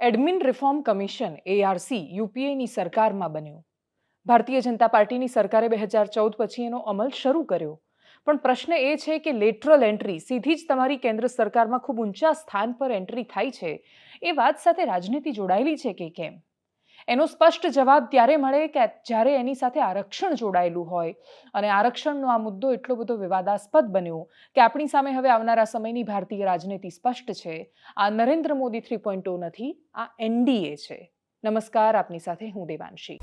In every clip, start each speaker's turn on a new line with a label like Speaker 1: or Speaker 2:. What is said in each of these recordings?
Speaker 1: Admin reform commission ARC યુપીએની સરકારમાં બન્યું. ભારતીય જનતા પાર્ટીની સરકારે બે હજાર ચૌદ પછી એનો અમલ શરૂ કર્યો. પણ પ્રશ્ન એ છે કે લેટરલ એન્ટ્રી સીધી જ તમારી કેન્દ્ર સરકારમાં ખૂબ ઊંચા સ્થાન પર એન્ટ્રી થાય છે, એ વાત સાથે રાજનીતિ જોડાયેલી છે કે કેમ? એનો સ્પષ્ટ જવાબ ત્યારે મળે કે જ્યારે એની સાથે આરક્ષણ જોડાયેલું હોય. અને આરક્ષણનો આ મુદ્દો એટલો બધો વિવાદાસ્પદ બન્યો કે આપણી સામે હવે આવનારા સમયની ભારતીય રાજનીતિ સ્પષ્ટ છે. આ નરેન્દ્ર મોદી થ્રી પોઈન્ટ નથી, આ એનડીએ છે. નમસ્કાર, આપની સાથે હું દેવાંશી.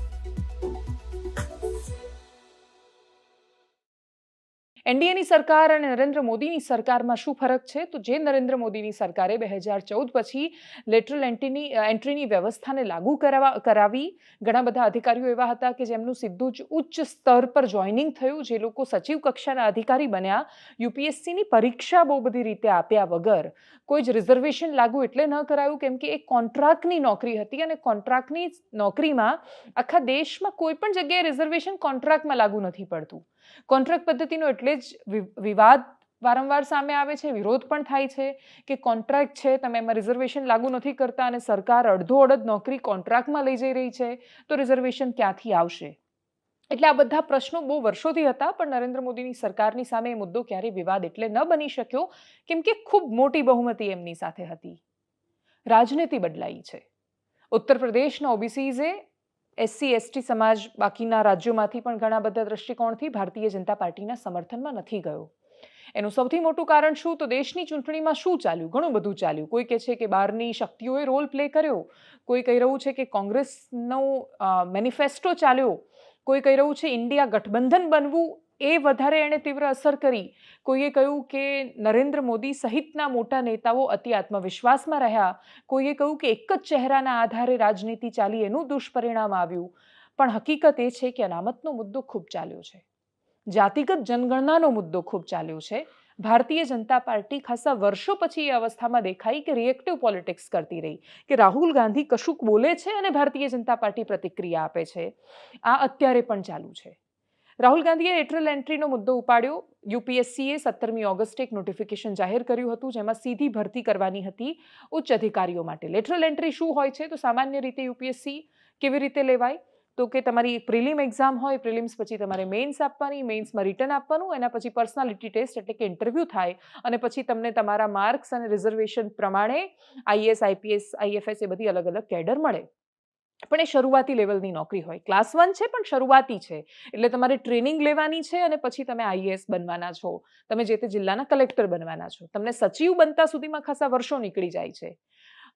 Speaker 1: એનડીએની સરકાર અને નરેન્દ્ર મોદીની સરકારમાં શું ફરક છે? તો જે નરેન્દ્ર મોદીની સરકારે બે હજાર ચૌદ પછી લેટરલ એન્ટ્રીની એન્ટ્રીની વ્યવસ્થાને લાગુ કરાવવા કરાવી. ઘણા બધા અધિકારીઓ એવા હતા કે જેમનું સીધું જ ઉચ્ચ સ્તર પર જોઈનિંગ થયું, જે લોકો સચિવ કક્ષાના અધિકારી બન્યા. યુપીએસસીની પરીક્ષા બહુ બધી રીતે આપ્યા વગર. કોઈ જ રિઝર્વેશન લાગુ એટલે ન કરાયું, કેમ કે એ કોન્ટ્રાક્ટની નોકરી હતી અને કોન્ટ્રાક્ટની નોકરીમાં આખા દેશમાં કોઈ પણ જગ્યાએ રિઝર્વેશન કોન્ટ્રાક્ટમાં લાગુ નથી પડતું. કોન્ટ્રાક્ટ પદ્ધતિનો એટલે જ વિવાદ વારંવાર સામે આવે છે, વિરોધ પણ થાય છે કે કોન્ટ્રાક્ટ છે, તમે એમાં રિઝર્વેશન લાગુ નથી કરતા અને સરકાર અડધો અડધ નોકરી કોન્ટ્રાક્ટમાં લઈ જઈ રહી છે, તો રિઝર્વેશન ક્યાંથી આવશે? એટલે આ બધા પ્રશ્નો બહુ વર્ષોથી હતા, પણ નરેન્દ્ર મોદીની સરકારની સામે એ મુદ્દો ક્યારેય વિવાદ એટલે ન બની શક્યો, કેમ કે ખૂબ મોટી બહુમતી એમની સાથે હતી. રાજનીતિ બદલાઈ છે. ઉત્તર પ્રદેશના ઓબીસીઝે એસસી, એસટી સમાજ બાકીના રાજ્યોમાંથી પણ ઘણા બધા દ્રષ્ટિકોણથી ભારતીય જનતા પાર્ટીના સમર્થનમાં નથી ગયો. એનું સૌથી મોટું કારણ શું? તો દેશની ચૂંટણીમાં શું ચાલ્યું? ઘણું બધું ચાલ્યું. કોઈ કહે છે કે બહારની શક્તિઓએ રોલ પ્લે કર્યો. કોઈ કહી રહ્યું છે કે કોંગ્રેસનો મેનિફેસ્ટો ચાલ્યો. કોઈ કહી રહ્યું છે ઇન્ડિયા ગઠબંધન બનવું. એ વધારે એણે તીવ્ર અસર કરી. કોઈએ કહ્યું કે નરેન્દ્ર મોદી સહિતના મોટા નેતાઓ અતિ આત્મવિશ્વાસમાં રહ્યા. કોઈએ કહ્યું કે એક જ ચહેરાના આધારે રાજનીતિ ચાલી એનું દુષ્પરિણામ આવ્યું. પણ હકીકત એ છે કે અનામતનો મુદ્દો ખૂબ ચાલ્યો છે. જાતિગત જનગણનાનો મુદ્દો ખૂબ ચાલ્યો છે. ભારતીય જનતા પાર્ટી ખાસા વર્ષો પછી એ અવસ્થામાં દેખાઈ કે રિએક્ટિવ પોલિટિક્સ કરતી રહી. કે રાહુલ ગાંધી કશુંક બોલે છે અને ભારતીય જનતા પાર્ટી પ્રતિક્રિયા આપે છે. આ અત્યારે પણ ચાલુ છે. રાહુલ ગાંધીએ લેટરલ એન્ટ્રીનો મુદ્દો ઉપાડ્યો. યુપીએસસીએ સત્તરમી ઓગસ્ટે એક નોટિફિકેશન જાહેર કર્યું હતું, જેમાં સીધી ભરતી કરવાની હતી ઉચ્ચ અધિકારીઓ માટે. લેટરલ એન્ટ્રી શું હોય છે? તો સામાન્ય રીતે યુપીએસસી કેવી રીતે લેવાય? તો કે તમારી પ્રિલિમ એક્ઝામ હોય પ્રિલિમ્સ પછી તમારે મેઇન્સ આપવાની મેઇન્સમાં રિટર્ન આપવાનું, એના પછી પર્સનાલિટી ટેસ્ટ એટલે કે ઇન્ટરવ્યૂ થાય, અને પછી તમને તમારા માર્ક્સ અને રિઝર્વેશન પ્રમાણે આઈએસ આઈપીએસ આઈએફએસ એ બધી અલગ અલગ કેડર મળે. પણ એ શરૂઆતી લેવલની નોકરી હોય. ક્લાસ વન છે, પણ શરૂઆતી છે. એટલે તમારે ટ્રેનિંગ લેવાની છે અને પછી તમે આઈએએસ બનવાના છો. તમે જે તે જિલ્લાના કલેક્ટર બનવાના છો. તમને સચિવ બનતા સુધીમાં ખાસા વર્ષો નીકળી જાય છે.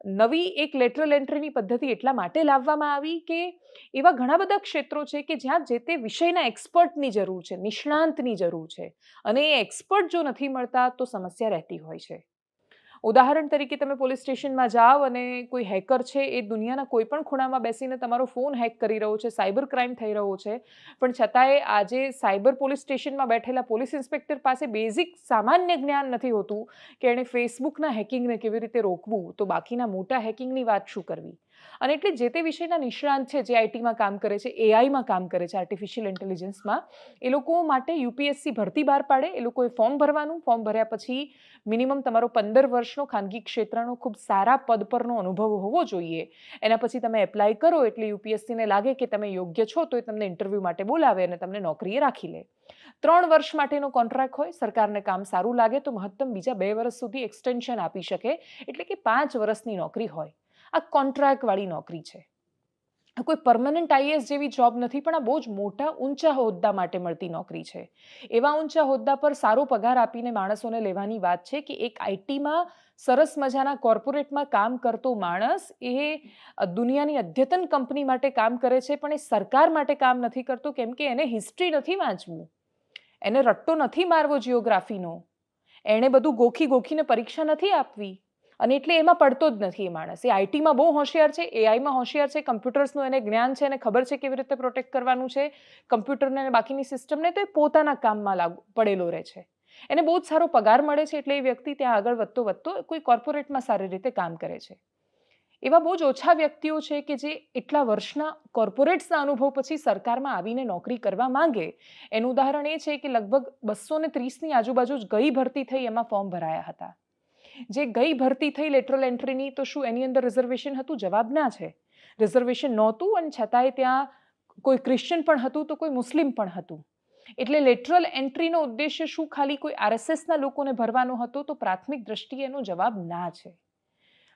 Speaker 1: નવી એક લેટરલ એન્ટ્રીની પદ્ધતિ એટલા માટે લાવવામાં આવી કે એવા ઘણા બધા ક્ષેત્રો છે કે જ્યાં જે તે વિષયના એક્સપર્ટની જરૂર છે, નિષ્ણાંતની જરૂર છે. અને એ એક્સપર્ટ જો નથી મળતા તો સમસ્યા રહેતી હોય છે. ઉદાહરણ તરીકે તમે પોલીસ સ્ટેશનમાં જાઓ અને કોઈ હેકર છે એ દુનિયાના કોઈ પણ ખૂણામાં બેસીને તમારો ફોન હેક કરી રહ્યો છે, સાયબર ક્રાઇમ થઈ રહ્યો છે. પણ છતાંય આજે સાયબર પોલીસ સ્ટેશનમાં બેઠેલા પોલીસ ઇન્સ્પેક્ટર પાસે બેઝિક સામાન્ય જ્ઞાન નથી હોતું કે એણે ફેસબુકના હેકિંગને કેવી રીતે રોકવું. તો બાકીના મોટા હેકિંગની વાત શું કરવી? અને એટલે જે તે વિષયના નિષ્ણાંત છે, જે આઈટીમાં કામ કરે છે એઆઈમાં કામ કરે છે આર્ટિફિશિયલ ઇન્ટેલિજન્સમાં, એ લોકો માટે યુપીએસસી ભરતી બહાર પાડે, એ લોકોએ ફોર્મ ભરવાનું, ફોર્મ ભર્યા પછી મિનિમમ તમારો પંદર વર્ષનો ખાનગી ક્ષેત્રનો ખૂબ સારા પદ પરનો અનુભવ હોવો જોઈએ. એના પછી તમે એપ્લાય કરો એટલે યુપીએસસીને લાગે કે તમે યોગ્ય છો તો એ તમને ઇન્ટરવ્યૂ માટે બોલાવે અને તમને નોકરીએ રાખી લે. ત્રણ વર્ષ માટેનો કોન્ટ્રાક્ટ હોય, સરકારને કામ સારું લાગે તો મહત્તમ બીજા બે વર્ષ સુધી એક્સટેન્શન આપી શકે, એટલે કે પાંચ વર્ષની નોકરી હોય. આ કોન્ટ્રાક્ટવાળી નોકરી છે. આ કોઈ પરમનન્ટ આઈએસ જેવી જોબ નથી, પણ આ બહુ જ મોટા ઊંચા હોદ્દા માટે મળતી નોકરી છે. એવા ઊંચા હોદ્દા પર સારો પગાર આપીને માણસોને લેવાની વાત છે કે એક આઈટીમાં સરસ મજાના કોર્પોરેટમાં કામ કરતો માણસ એ દુનિયાની અદ્યતન કંપની માટે કામ કરે છે, પણ એ સરકાર માટે કામ નથી કરતો, કેમ કે એને હિસ્ટ્રી નથી વાંચવું. એને રટ્ટો નથી મારવો જિયોગ્રાફીનો એણે બધું ગોખી ગોખીને પરીક્ષા નથી આપવી. અને એટલે એમાં પડતો જ નથી એ માણસ. એ આઈટીમાં બહુ હોશિયાર છે એઆઈમાં હોશિયાર છે, કમ્પ્યુટર્સનું એને જ્ઞાન છે, એને ખબર છે કેવી રીતે પ્રોટેક્ટ કરવાનું છે, કમ્પ્યુટરને અને બાકીની સિસ્ટમને તો એ પોતાના કામમાં લાગુ પડેલો રહે છે. એને બહુ જ સારો પગાર મળે છે એટલે એ વ્યક્તિ ત્યાં આગળ વધતો વધતો કોઈ કોર્પોરેટમાં સારી રીતે કામ કરે છે. એવા બહુ જ ઓછા વ્યક્તિઓ છે કે જે એટલા વર્ષના કોર્પોરેટ્સના અનુભવ પછી સરકારમાં આવીને નોકરી કરવા માંગે. એનું ઉદાહરણ એ છે કે લગભગ બસો ને ત્રીસની આજુબાજુ જ ગઈ ભરતી થઈ એમાં ફોર્મ ભરાયા હતા. જે ગઈ ભરતી થઈ લેટરલ એન્ટ્રીની, તો શું એની અંદર રિઝર્વેશન હતું? જવાબ ના છે. રિઝર્વેશન નહોતું અને છતાંય ત્યાં કોઈ ક્રિશ્ચિયન પણ હતું તો કોઈ મુસ્લિમ પણ હતું. એટલે લેટરલ એન્ટ્રીનો ઉદ્દેશ્ય શું? ખાલી કોઈ આરએસએસના લોકોને ભરવાનો હતો તો પ્રાથમિક દ્રષ્ટિએ એનો જવાબ ના છે.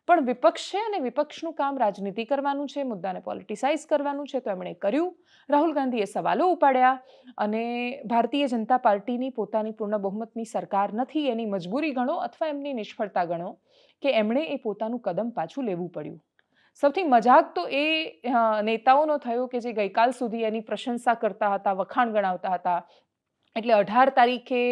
Speaker 1: પણ વિપક્ષ છે અને વિપક્ષનું કામ રાજનીતિ કરવાનું છે, મુદ્દાને પોલિટિસાઇઝ કરવાનું છે, તો એમણે કર્યું. રાહુલ ગાંધીએ સવાલો ઉપાડ્યા અને ભારતીય જનતા પાર્ટીની પોતાની પૂર્ણ બહુમતની સરકાર નથી, એની મજબૂરી ગણો અથવા એમની નિષ્ફળતા ગણો કે એમણે એ પોતાનું કદમ પાછું લેવું પડ્યું. સૌથી મજાક તો એ નેતાઓનો થયો કે જે ગઈકાલ સુધી એની પ્રશંસા કરતા હતા, વખાણ ગણાવતા હતા. એટલે અઢાર તારીખે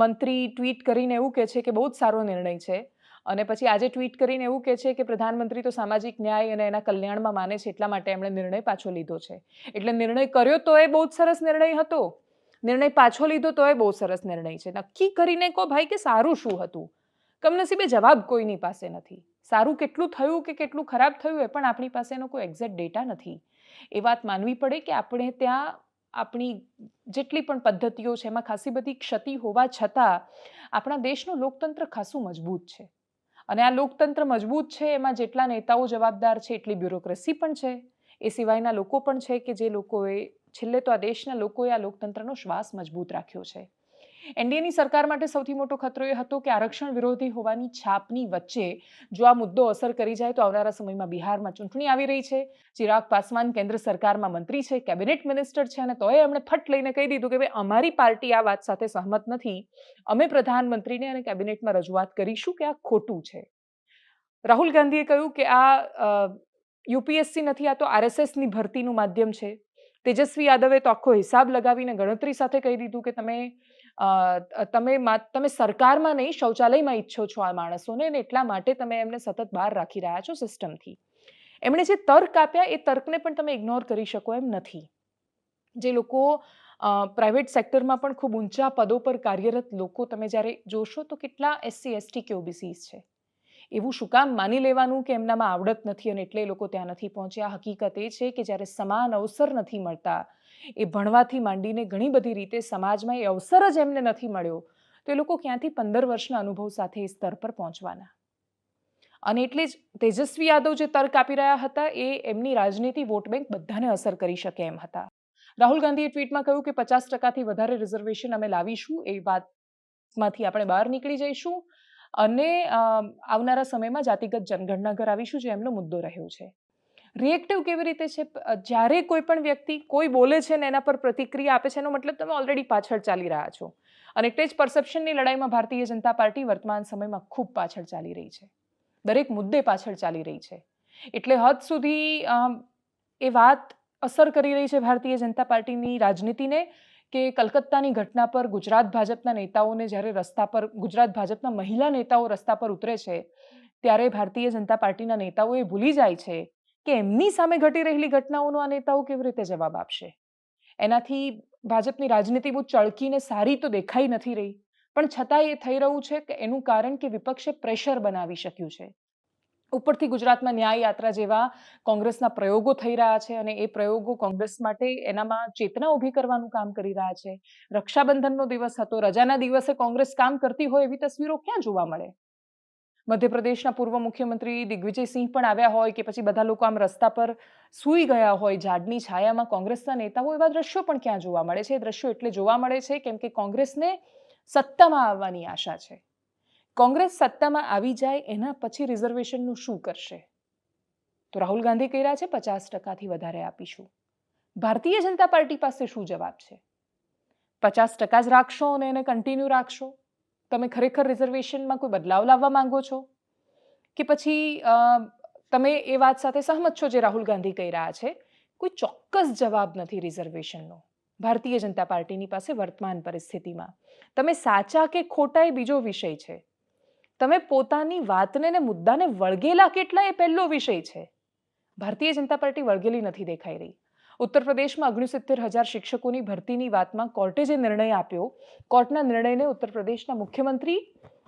Speaker 1: મંત્રી ટ્વીટ કરીને એવું કહે છે કે બહુ જ સારો નિર્ણય છે. અને પછી આજે ટ્વીટ કરીને એવું કહે છે કે પ્રધાનમંત્રી તો સામાજિક ન્યાય અને એના કલ્યાણમાં માને છે એટલા માટે એમણે નિર્ણય પાછો લીધો છે. એટલે નિર્ણય કર્યો તો એ બહુ જ સરસ નિર્ણય હતો. નિર્ણય પાછો લીધો તો એ બહુ સરસ નિર્ણય છે. નક્કી કરીને કહો ભાઈ કે સારું શું હતું? કમનસીબે જવાબ કોઈની પાસે નથી. સારું કેટલું થયું કે કેટલું ખરાબ થયું એ પણ આપણી પાસે એનો કોઈ એક્ઝેક્ટ ડેટા નથી. એ વાત માનવી પડે કે આપણે ત્યાં આપણી જેટલી પણ પદ્ધતિઓ છે એમાં ખાસી બધી ક્ષતિ હોવા છતાં આપણા દેશનું લોકતંત્ર ખાસું મજબૂત છે. અને આ લોકતંત્ર મજબૂત છે, એમાં જેટલા નેતાઓ જવાબદાર છે, એટલી બ્યુરોક્રેસી પણ છે. એ સિવાયના લોકો પણ છે કે જે લોકોએ, છેલ્લે તો આ દેશના લોકોએ આ લોકતંત્રનો શ્વાસ મજબૂત રાખ્યો છે. એનડીએની સરકાર માટે સૌથી મોટો ખતરો એ હતો કે આરક્ષણ વિરોધી હોવાની છાપની વચ્ચે જો આ મુદ્દો અસર કરી જાય તો આવનારા સમયમાં બિહારમાં ચૂંટણી આવી રહી છે. ચિરાગ પાસવાન કેન્દ્ર સરકારમાં મંત્રી છે, કેબિનેટ મિનિસ્ટર છે અને તોય એમણે ફટ લઈને કહી દીધું કે ભાઈ, અમારી પાર્ટી આ વાત સાથે સહમત નથી. અમે પ્રધાનમંત્રીને અને કેબિનેટમાં રજૂઆત કરીશું કે આ ખોટું છે. રાહુલ ગાંધીએ કહ્યું કે આ યુપીએસસી નથી, આ તો આરએસએસની ભરતીનું માધ્યમ છે. તેજસ્વી યાદવે તો આખો હિસાબ લગાવીને ગણતરી સાથે કહી દીધું કે તમે તમે તમે સરકારમાં નહીં, શૌચાલયમાં ઈચ્છો છો આ માણસોને અને એટલા માટે તમે એમને સતત બહાર રાખી રહ્યા છો સિસ્ટમથી. એમણે જે તર્ક આપ્યા એ તર્કને પણ તમે ઇગ્નોર કરી શકો એમ નથી. જે લોકો પ્રાઇવેટ સેક્ટરમાં પણ ખૂબ ઊંચા પદો પર કાર્યરત લોકો તમે જ્યારે જોશો તો કેટલા એસસી એસટી કે ઓબીસીસ છે. એવું શું કામ માની લેવાનું કે એમનામાં આવડત નથી અને એટલે એ લોકો ત્યાં નથી પહોંચ્યા? હકીકત એ છે કે જ્યારે સમાન અવસર નથી મળતા એ ભણવાથી માંડીને ઘણી બધી રીતે સમાજમાં એ અવસર જ એમને નથી મળ્યો. તો એ લોકો ક્યાંથી પંદર વર્ષના અનુભવ સાથે એ સ્તર પર પહોંચવાના? અને એટલે જ તેજસ્વી યાદવ જે તર્ક આપી રહ્યા હતા એ એમની રાજનીતિ વોટ બેંક બધાને અસર કરી શકે એમ હતા. રાહુલ ગાંધીએ ટ્વીટમાં કહ્યું કે પચાસ ટકાથી વધારે રિઝર્વેશન અમે લાવીશું, એ વાતમાંથી આપણે બહાર નીકળી જઈશું. અને આવનારા સમયમાં જાતિગત જનગણના કરાવીશું જે એમનો મુદ્દો રહ્યો છે. રિએક્ટિવ કેવી રીતે છે? જ્યારે કોઈ પણ વ્યક્તિ કોઈ બોલે છે ને એના પર પ્રતિક્રિયા આપે છે, એનો મતલબ તમે ઓલરેડી પાછળ ચાલી રહ્યા છો. અને એટલે જ પરસેપ્શનની લડાઈમાં ભારતીય જનતા પાર્ટી વર્તમાન સમયમાં ખૂબ પાછળ ચાલી રહી છે. દરેક મુદ્દે પાછળ ચાલી રહી છે. એટલે હદ સુધી એ વાત અસર કરી રહી છે ભારતીય જનતા પાર્ટીની રાજનીતિને કે કલકત્તાની ઘટના પર ગુજરાત ભાજપના નેતાઓને જ્યારે રસ્તા પર, ગુજરાત ભાજપના મહિલા નેતાઓ રસ્તા પર ઉતરે છે, ત્યારે ભારતીય જનતા પાર્ટીના નેતાઓ એ ભૂલી જાય છે કે એમની સામે ઘટી રહેલી ઘટનાઓનો આ નેતાઓ કેવી રીતે જવાબ આપશે? એનાથી ભાજપની રાજનીતિ બહુ ચળકીને સારી તો દેખાઈ નથી રહી, પણ છતાં એ થઈ રહ્યું છે કે એનું કારણ કે વિપક્ષે પ્રેશર બનાવી શક્યું છે. ઉપરથી ગુજરાતમાં ન્યાય યાત્રા જેવા કોંગ્રેસના પ્રયોગો થઈ રહ્યા છે અને એ પ્રયોગો કોંગ્રેસ માટે એનામાં ચેતના ઊભી કરવાનું કામ કરી રહ્યા છે. રક્ષાબંધનનો દિવસ હતો, રજાના દિવસે કોંગ્રેસ કામ કરતી હોય એવી તસવીરો ક્યાં જોવા મળે? મધ્યપ્રદેશના પૂર્વ મુખ્યમંત્રી દિગ્વિજયસિંહ પણ આવ્યા હોય કે પછી બધા લોકો આમ રસ્તા પર સૂઈ ગયા હોય ઝાડની છાયામાં કોંગ્રેસના નેતાઓ, એવા દ્રશ્યો પણ ક્યાં જોવા મળે છે? દ્રશ્યો એટલે જોવા મળે છે કેમ કે કોંગ્રેસને સત્તામાં આવવાની આશા છે. કોંગ્રેસ સત્તામાં આવી જાય એના પછી રિઝર્વેશનનું શું કરશે? તો રાહુલ ગાંધી કહી રહ્યા છે પચાસ ટકાથી વધારે આપીશું. ભારતીય જનતા પાર્ટી પાસે શું જવાબ છે? પચાસ ટકા જ રાખશો અને એને કન્ટિન્યુ રાખશો? તમે ખરેખર રિઝર્વેશનમાં કોઈ બદલાવ લાવવા માંગો છો? કે પછી તમે એ વાત સાથે સહમત છો જે રાહુલ ગાંધી કહી રહ્યા છે? કોઈ ચોક્કસ જવાબ નથી રિઝર્વેશનનો. ભારતીય જનતા પાર્ટીની પાસે વર્તમાન પરિસ્થિતિમાં. તમે સાચા કે ખોટા એ બીજો વિષય છે. તમે પોતાની વાતને ને મુદ્દાને વળગેલા કેટલા એ પહેલો વિષય છે. ભારતીય જનતા પાર્ટી વળગેલી નથી દેખાઈ રહી. ઉત્તર પ્રદેશમાં ઓગણસિત્તેર હજાર શિક્ષકોની ભરતીની વાતમાં કોર્ટે જે નિર્ણય આપ્યો, કોર્ટના નિર્ણયને ઉત્તર પ્રદેશના મુખ્યમંત્રી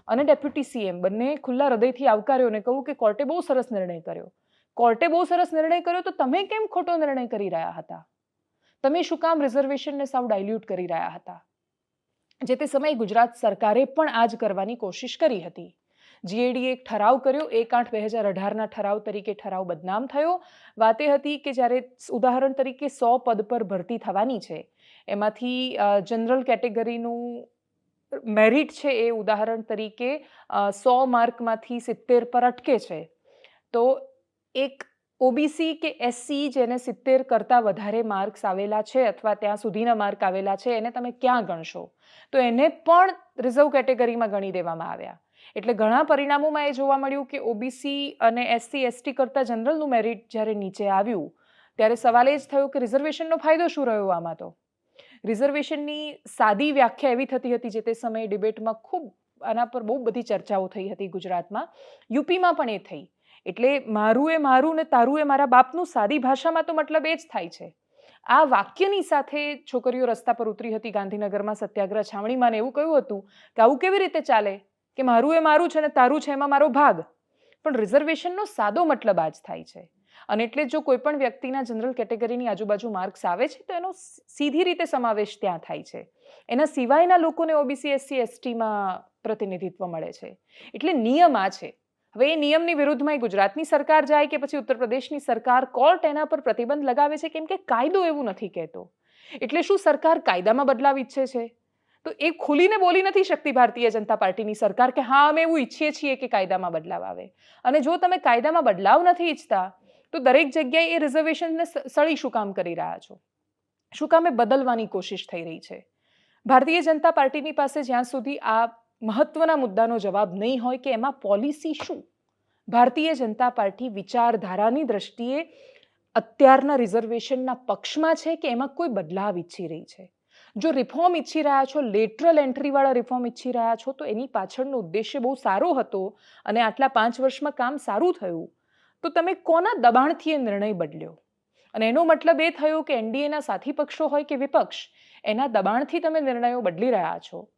Speaker 1: અને ડેપ્યુટી સીએમ બંને ખુલ્લા હૃદયથી આવકાર્યો અને કહ્યું કે કોર્ટે બહુ સરસ નિર્ણય કર્યો. કોર્ટે બહુ સરસ નિર્ણય કર્યો તો તમે કેમ ખોટો નિર્ણય કરી રહ્યા હતા? તમે શું કામ રિઝર્વેશનને સાવ ડાયલ્યુટ કરી રહ્યા હતા? જે તે સમયે ગુજરાત સરકારે પણ આ જ કરવાની કોશિશ કરી હતી. જીએડીએ એક ઠરાવ કર્યો, એક આઠ બે હજાર અઢારના ઠરાવ તરીકે ઠરાવ બદનામ થયો. વાત એ હતી કે જ્યારે ઉદાહરણ તરીકે સો પદ પર ભરતી થવાની છે, એમાંથી જનરલ કેટેગરીનું મેરિટ છે એ ઉદાહરણ તરીકે સો માર્કમાંથી સિત્તેર પર અટકે છે. તો એક ઓબીસી કે એસસી જેને સિત્તેર કરતાં વધારે માર્ક્સ આવેલા છે અથવા ત્યાં સુધીના માર્ક આવેલા છે, એને તમે ક્યાં ગણશો? તો એને પણ રિઝર્વ કેટેગરીમાં ગણી દેવામાં આવ્યા. એટલે ઘણા પરિણામોમાં એ જોવા મળ્યું કે ઓબીસી અને એસસી એસટી કરતાં જનરલનું મેરિટ જ્યારે નીચે આવ્યું, ત્યારે સવાલ એ જ થયો કે રિઝર્વેશનનો ફાયદો શું રહ્યો આમાં તો? રિઝર્વેશનની સાદી વ્યાખ્યા એવી થતી હતી જે તે સમયે ડિબેટમાં ખૂબ, આના પર બહુ બધી ચર્ચાઓ થઈ હતી ગુજરાતમાં. યુપીમાં પણ એ થઈ. એટલે મારું એ મારું ને તારું એ મારા બાપનું સાદી ભાષામાં તો મતલબ એ જ થાય છે. આ વાક્યની સાથે છોકરીઓ રસ્તા પર ઉતરી હતી ગાંધીનગરમાં સત્યાગ્રહ છાવણીમાં ને એવું કહ્યું હતું કે આવું કેવી રીતે ચાલે? કે મારું એ મારું છે ને તારું છે એમાં મારો ભાગ. પણ રિઝર્વેશનનો સાદો મતલબ આ જ થાય છે. અને એટલે જો કોઈ પણ વ્યક્તિના જનરલ કેટેગરીની આજુબાજુ માર્ક્સ આવે છે, તો એનો સીધી રીતે સમાવેશ ત્યાં થાય છે. એના સિવાયના લોકોને ઓબીસી એસસી એસટીમાં પ્રતિનિધિત્વ મળે છે. એટલે નિયમ આ છે. હવે એ નિયમની વિરુદ્ધમાં ગુજરાતની સરકાર જાય કે પછી ઉત્તર પ્રદેશની સરકાર કોર્ટ એના પર પ્રતિબંધ લગાવે છે, કેમ કે કાયદો એવું નથી કહેતો. એટલે શું સરકાર કાયદામાં બદલાવ ઈચ્છે છે? તો એ ખુલીને બોલી નથી શકતી ભારતીય જનતા પાર્ટીની સરકાર કે હા, અમે એવું ઈચ્છીએ છીએ કે કાયદામાં બદલાવ આવે. અને જો તમે કાયદામાં બદલાવ નથી ઈચ્છતા, તો દરેક જગ્યાએ એ રિઝર્વેશનને સળી શું કામ કરી રહ્યા છો? શું કામ બદલવાની કોશિશ થઈ રહી છે? ભારતીય જનતા પાર્ટીની પાસે જ્યાં સુધી આ મહત્વના મુદ્દાનો જવાબ નહીં હોય કે એમાં પોલિસી શું? ભારતીય જનતા પાર્ટી વિચારધારાની દ્રષ્ટિએ અત્યારના રિઝર્વેશનના પક્ષમાં છે કે એમાં કોઈ બદલાવ ઈચ્છી રહી છે? જો રિફોર્મ ઈચ્છી રહ્યા છો લેટરલ એન્ટ્રીવાળા રિફોર્મ ઈચ્છી રહ્યા છો, તો એની પાછળનો ઉદ્દેશ્ય બહુ સારો હતો અને આટલા પાંચ વર્ષમાં કામ સારું થયું. તો તમે કોના દબાણથી એ નિર્ણય બદલ્યો? અને એનો મતલબ એ થયો કે એનડીએના સાથી પક્ષો હોય કે વિપક્ષ, એના દબાણથી તમે નિર્ણયો બદલી રહ્યા છો.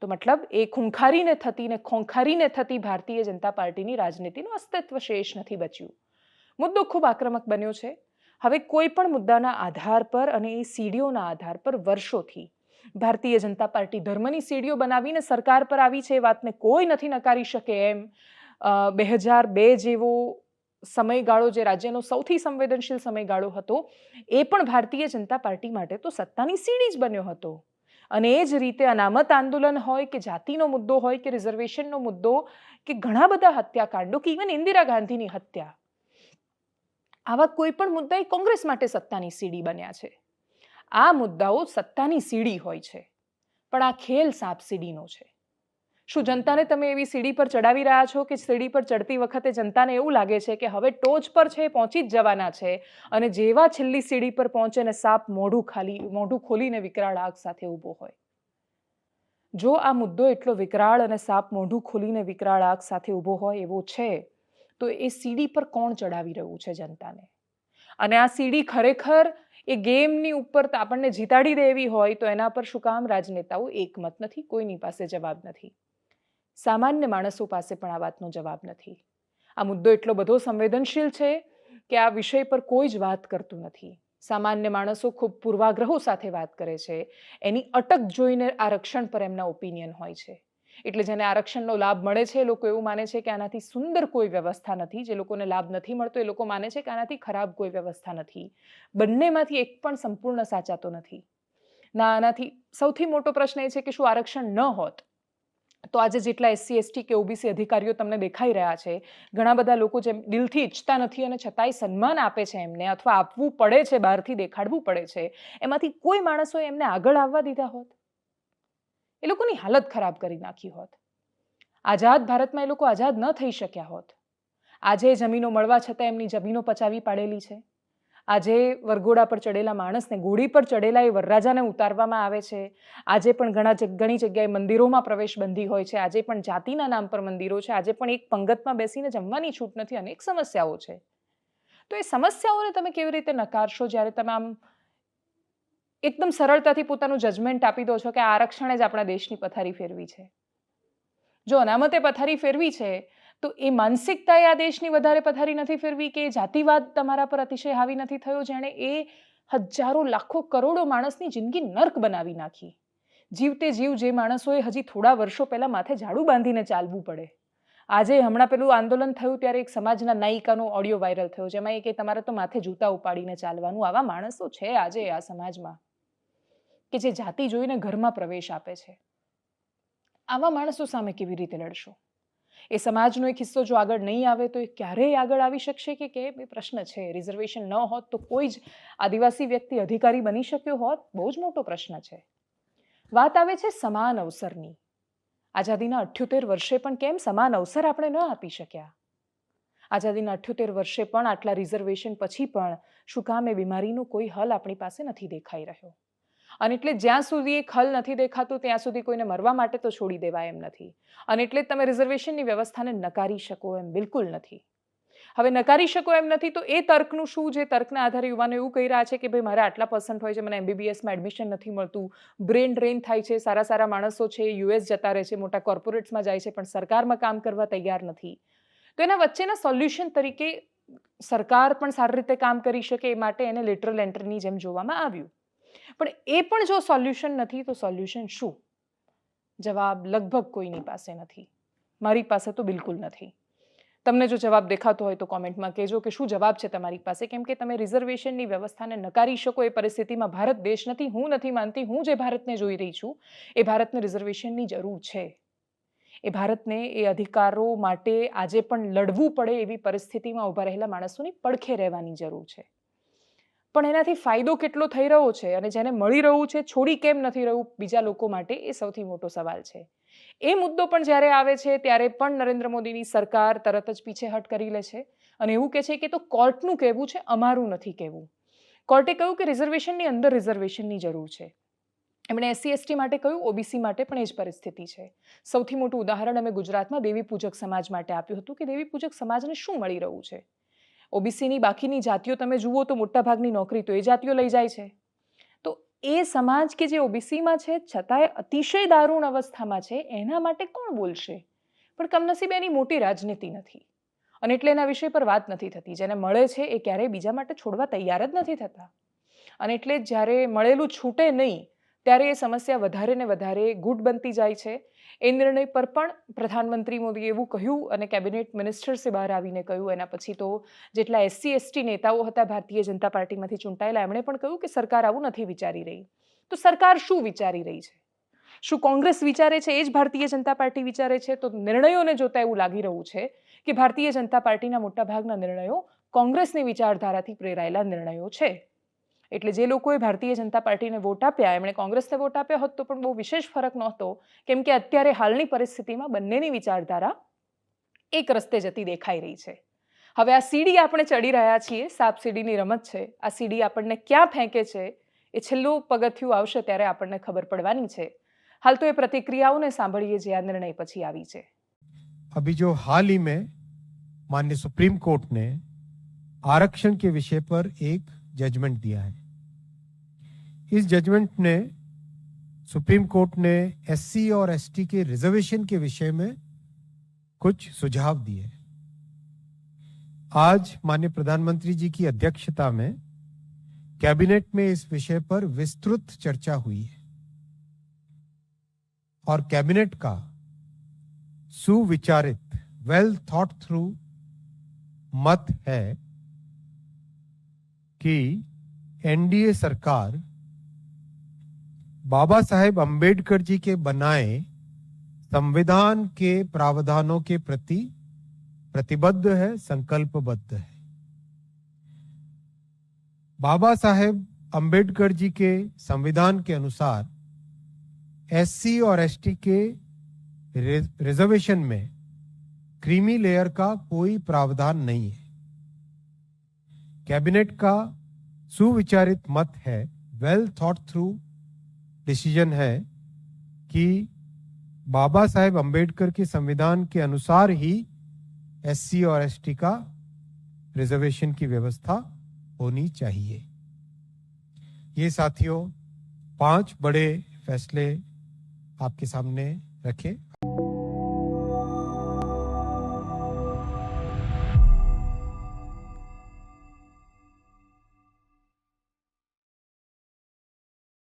Speaker 1: તો મતલબ એ ખૂંખારીને થતી ને ખોંખારીને થતી ભારતીય જનતા પાર્ટીની રાજનીતિનું અસ્તિત્વ શેષ નથી બચ્યું. મુદ્દો ખૂબ આક્રમક બન્યો છે. હવે કોઈ પણ મુદ્દાના આધાર પર અને એ સીડીઓના આધાર પર વર્ષોથી ભારતીય જનતા પાર્ટી ધર્મની સીડીઓ બનાવીને સરકાર પર આવી છે એ વાતને કોઈ નથી નકારી શકે એમ બે હજાર બે જેવો સમયગાળો જે રાજ્યનો સૌથી સંવેદનશીલ સમયગાળો હતો, એ પણ ભારતીય જનતા પાર્ટી માટે તો સત્તાની સીડી જ બન્યો હતો. અને એ જ રીતે અનામત આંદોલન હોય કે જાતિનો મુદ્દો હોય કે રિઝર્વેશનનો મુદ્દો કે ઘણા બધા હત્યાકાંડો કે ઇવન ઇન્દિરા ગાંધીની હત્યા આવા કોઈ પણ મુદ્દા એ કોંગ્રેસ માટે સત્તાની સીડી બન્યા છે. આ મુદ્દાઓ સત્તાની સીડી હોય છે, પણ આ ખેલ સાપ સીડીનો છે. શું જનતાને તમે એવી સીડી પર ચડાવી રહ્યા છો કે સીડી પર ચડતી વખતે જનતાને એવું લાગે છે કે હવે ટોચ પર છે, પહોંચી જ જવાના છે અને જેવા છેલ્લી સીડી પર પહોંચે ને સાપ મોઢું ખાલી, મોઢું ખોલીને વિકરાળ આગ સાથે ઊભો હોય? જો આ મુદ્દો એટલો વિકરાળ અને સાપ મોઢું ખોલીને વિકરાળ આગ સાથે ઊભો હોય એવો છે તો એ સીડી પર કોણ ચડાવી રહ્યું છે જનતાને? અને આ સીડી ખરેખર એ ગેમની ઉપર આપણને જીતાડી દે એવી હોય તો એના પર શું કામ રાજનેતાઓ એકમત નથી, કોઈની પાસે જવાબ નથી. સામાન્ય માણસો પાસે પણ આ વાતનો જવાબ નથી. આ મુદ્દો એટલો બધો સંવેદનશીલ છે કે આ વિષય પર કોઈ જ વાત કરતું નથી. સામાન્ય માણસો ખૂબ પૂર્વાગ્રહો સાથે વાત કરે છે. એની અટક જોઈને આરક્ષણ પર એમના ઓપિનિયન હોય છે. એટલે જેને આરક્ષણનો લાભ મળે છે, એ લોકો એવું માને છે કે આનાથી સુંદર કોઈ વ્યવસ્થા નથી. જે લોકોને લાભ નથી મળતો, એ લોકો માને છે કે આનાથી ખરાબ કોઈ વ્યવસ્થા નથી. બંનેમાંથી એક પણ સંપૂર્ણ સાચાતો નથી. ના, આનાથી સૌથી મોટો પ્રશ્ન એ છે કે શું આરક્ષણ ન હોત? તો આજે જેટલા એસસી, એસટી કે ઓબીસી અધિકારીઓ તમને દેખાઈ રહ્યા છે, ઘણા બધા લોકો જેમ દિલથી ઈચ્છતા નથી અને છતાંય સન્માન આપે છે એમને અથવા આપવું પડે છે, બહારથી દેખાડવું પડે છે. એમાંથી કોઈ માણસોએ એમને આગળ આવવા દીધા હોત? એ લોકોની હાલત ખરાબ કરી નાખી હોત. આઝાદ ભારતમાં એ લોકો આઝાદ ન થઈ શક્યા હોત. આજે જમીનો મળવા છતાં એમની જમીનો પચાવી પાડેલી છે. આજે વરઘોડા પર ચડેલા માણસને ઘોડી પર ચડેલા એ વરરાજાને ઉતારવામાં આવે છે. આજે પણ ઘણા ઘણી જગ્યાએ મંદિરોમાં પ્રવેશ બંધી હોય છે. આજે પણ જાતિના નામ પર મંદિરો છે. આજે પણ એક પંગતમાં બેસીને જમવાની છૂટ નથી. અનેક સમસ્યાઓ છે. તો એ સમસ્યાઓને તમે કેવી રીતે નકારશો? જ્યારે તમે આમ એકદમ સરળતાથી પોતાનું જજમેન્ટ આપી દો છો કે આરક્ષણે જ આપણા દેશની પથારી ફેરવી છે. જો અનામતે પથારી ફેરવી છે, તો એ માનસિકતાએ આ દેશની વધારે પથારી નથી ફેરવી કે જાતિવાદ તમારા પર અતિશય હાવી નથી થયો જેણે એ હજારો, લાખો, કરોડો માણસની જિંદગી નર્ક બનાવી નાખી. જીવતે જીવ જે માણસોએ હજી થોડા વર્ષો પહેલાં માથે ઝાડુ બાંધીને ચાલવું પડે. આજે હમણાં પેલું આંદોલન થયું ત્યારે એક સમાજના નાયિકાનો ઓડિયો વાયરલ થયો, જેમાં એ કે તમારે તો માથે જૂતા ઉપાડીને ચાલવાનું, આવા માણસો છે આજે આ સમાજમાં. કે જે જાતિ જોઈને ઘરમાં પ્રવેશ આપે છે. આવા માણસો સામે કેવી રીતે લડશો? એ સમાજનો એક હિસ્સો જો આગળ નહીં આવે તો એ ક્યારેય આગળ આવી શકશે કે કેમ? એ પ્રશ્ન છે. રિઝર્વેશન ન હોત તો કોઈ જ આદિવાસી વ્યક્તિ અધિકારી બની શક્યો હોત? બહુ જ મોટો પ્રશ્ન છે. વાત આવે છે સમાન અવસરની. આઝાદીના અઠ્યોતેર વર્ષે પણ કેમ સમાન અવસર આપણે ન આપી શક્યા? આઝાદીના અઠ્યોતેર વર્ષે પણ આટલા રિઝર્વેશન પછી પણ શું કામ એ બીમારીનો કોઈ હલ આપણી પાસે નથી દેખાઈ રહ્યો? અને એટલે જ્યાં સુધી એ ખલ નથી દેખાતું, ત્યાં સુધી કોઈને મરવા માટે તો છોડી દેવાય એમ નથી. અને એટલે તમે રિઝર્વેશનની વ્યવસ્થાને નકારી શકો એમ બિલકુલ નથી. હવે નકારી શકો એમ નથી તો એ તર્કનું શું જે તર્કના આધારે યુવાનો એવું કહી રહ્યા છે કે ભાઈ મારે આટલા પર્સન્ટ હોય છે, મને એમબીબીએસમાં એડમિશન નથી મળતું બ્રેન ડ્રેન થાય છે, સારા સારા માણસો છે યુએસ જતા રહે છે, મોટા કોર્પોરેટ્સમાં જાય છે, પણ સરકારમાં કામ કરવા તૈયાર નથી. તો એના વચ્ચેના સોલ્યુશન તરીકે સરકાર પણ સારી રીતે કામ કરી શકે એ માટે એને લેટરલ એન્ટ્રીની જેમ જોવામાં આવ્યું. પણ એ પણ જો સોલ્યુશન નથી, તો સોલ્યુશન શું? જવાબ લગભગ કોઈની પાસે નથી. મારી પાસે તો બિલકુલ નથી. તમને જો જવાબ દેખાતો હોય તો કોમેન્ટમાં કહેજો કે શું જવાબ છે તમારી પાસે? કેમ કે તમે રિઝર્વેશનની વ્યવસ્થાને નકારી શકો એ પરિસ્થિતિમાં ભારત દેશ નથી, હું નથી માનતી, હું જે ભારતને જોઈ રહી છું, એ ભારતને રિઝર્વેશનની જરૂર છે. એ ભારતને એ અધિકારો માટે આજે પણ લડવું પડે એવી પરિસ્થિતિમાં ઊભા રહેલા માણસોની પડખે રહેવાની જરૂર છે. પણ એનાથી ફાયદો કેટલો થઈ રહ્યો છે અને જેને મળી રહ્યું છે, છોડી કેમ નથી રહ્યું, બીજા લોકો માટે એ સૌથી મોટો સવાલ છે. એ મુદ્દો પણ જ્યારે આવે છે, ત્યારે પણ નરેન્દ્ર મોદીની સરકાર તરત જ પીછેહટ કરી લે છે અને એવું કહે છે કે તો કોર્ટનું કહેવું છે, અમારું નથી કહેવું. કોર્ટે કહ્યું કે રિઝર્વેશનની અંદર રિઝર્વેશનની જરૂર છે. એમણે એસસી, એસટી માટે કહ્યું, ઓબીસી માટે પણ એ જ પરિસ્થિતિ છે. સૌથી મોટું ઉદાહરણ અમે ગુજરાતમાં દેવી પૂજક સમાજ માટે આપ્યું હતું કે દેવી પૂજક સમાજને શું મળી રહ્યું છે? ઓબીસીની બાકીની જાતિઓ તમે જુઓ તો મોટાભાગની નોકરી તો એ જાતિઓ લઈ જાય છે. તો એ સમાજ કે જે ઓબીસીમાં છે, છતાંય અતિશય દારૂણ અવસ્થામાં છે, એના માટે કોણ બોલશે? પણ કમનસીબ એની મોટી રાજનીતિ નથી. અને એટલે એના વિષય પર વાત નથી થતી. જેને મળે છે એ ક્યારેય બીજા માટે છોડવા તૈયાર જ નથી થતા. અને એટલે જ્યારે મળેલું છૂટે નહીં ત્યારે એ સમસ્યા વધારે ને વધારે ગુટ બનતી જાય છે. એ નિર્ણય પર પણ પ્રધાનમંત્રી મોદીએ એવું કહ્યું અને કેબિનેટ મિનિસ્ટર્સે બહાર આવીને કહ્યું. એના પછી તો જેટલા એસસી, એસટી નેતાઓ હતા ભારતીય જનતા પાર્ટીમાંથી ચૂંટાયેલા, એમણે પણ કહ્યું કે સરકાર આવું નથી વિચારી રહી. તો સરકાર શું વિચારી રહી છે? શું કોંગ્રેસ વિચારે છે? એ જ ભારતીય જનતા પાર્ટી વિચારે છે? તો નિર્ણયોને જોતા એવું લાગી રહ્યું છે કે ભારતીય જનતા પાર્ટીના મોટાભાગના નિર્ણયો કોંગ્રેસની વિચારધારાથી પ્રેરાયેલા નિર્ણયો છે. એટલે જે લોકોએ ભારતીય જનતા પાર્ટીને વોટ આપ્યા એમણે કોંગ્રેસને વોટ આપ્યા હોત તો પણ બહુ વિશેષ ફરક નહોતો કેમ કે અત્યારે હાલની પરિસ્થિતિમાં બંનેની વિચારધારા એક રસ્તે જતી દેખાઈ રહી છે હવે આ સીડી આપણે ચડી રહ્યા છીએ સાપ સીડીની રમત છે આ સીડી આપણને ક્યાં ફેંકે છે એ છેલ્લું પગથિયું આવશે ત્યારે આપણને ખબર પડવાની છે હાલ તો એ પ્રતિક્રિયાઓને સાંભળીએ જે આ નિર્ણય પછી આવી છે
Speaker 2: अभी जो हाल ही में माननीय सुप्रीम कोर्ट ने आरक्षण के विषय पर एक जजमेंट दिया है इस जजमेंट ने सुप्रीम कोर्ट ने एससी और एसटी के रिजर्वेशन के विषय में कुछ सुझाव दिए। आज माननीय प्रधानमंत्री जी की अध्यक्षता में कैबिनेट में इस विषय पर विस्तृत चर्चा हुई है और कैबिनेट का सुविचारित वेल थॉट थ्रू मत है कि एनडीए सरकार बाबा साहेब अंबेडकर जी के बनाए संविधान के प्रावधानों के प्रति प्रतिबद्ध है, संकल्पबद्ध है। बाबा साहेब अंबेडकर जी के संविधान के अनुसार एससी और एसटी के रिजर्वेशन में क्रीमी लेयर का कोई प्रावधान नहीं है। कैबिनेट का सुविचारित मत है वेल थॉट थ्रू डिसीज़न है कि बाबा साहेब अंबेडकर के संविधान के अनुसार ही एससी और एसटी का रिजर्वेशन की व्यवस्था होनी चाहिए। ये साथियों, पाँच बड़े फैसले आपके सामने रखे।